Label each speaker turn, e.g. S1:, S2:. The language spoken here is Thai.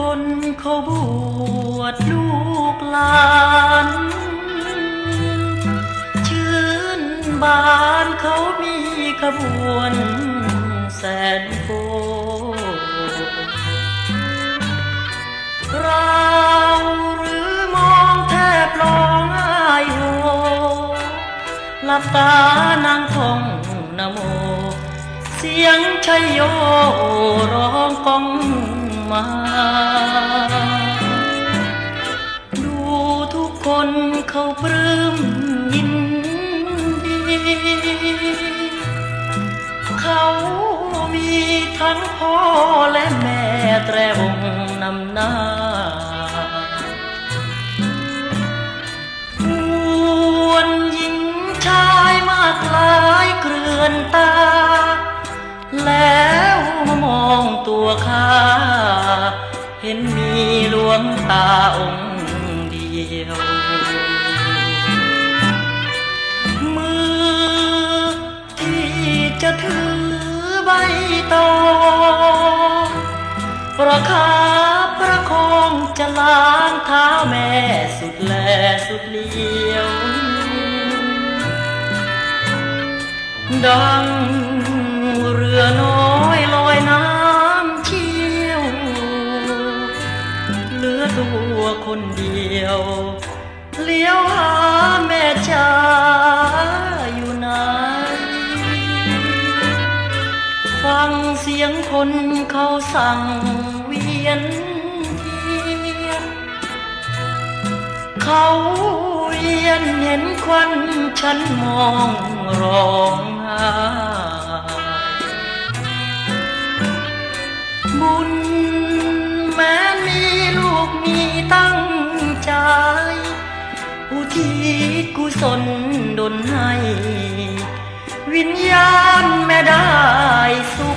S1: คนเขาบวชลูกหลานชื่นบานเขามีขบวนแสนโคเราหรือมองแทบร้องอายโฮหลับตานางทองนโม เสียงชัยโยร้อ คนเขาปลื้มยินดี เขามีทั้งพ่อและแม่แตรวงนำหน้าวลหญิงชายมากลายเกลื่อนตา แล้วมองตัวข้า เห็นมีหลวงตาองค์เดียว ล้างเท้าแม่สุดแลสุดเลี้ยว ดังเรือน้อยลอยน้ำเชี่ยวเหลือตัวคนเดียว เลี้ยวหาแม่จ้าอยู่ไหนฟังเสียงคนเขาสั่งเวียน เขาเวียนเห็นควันฉันมองร้องไห้บุญแม้มีลูกมีตั้งใจอุทิศกุศลดลให้ วิญญาณแม่ได้สู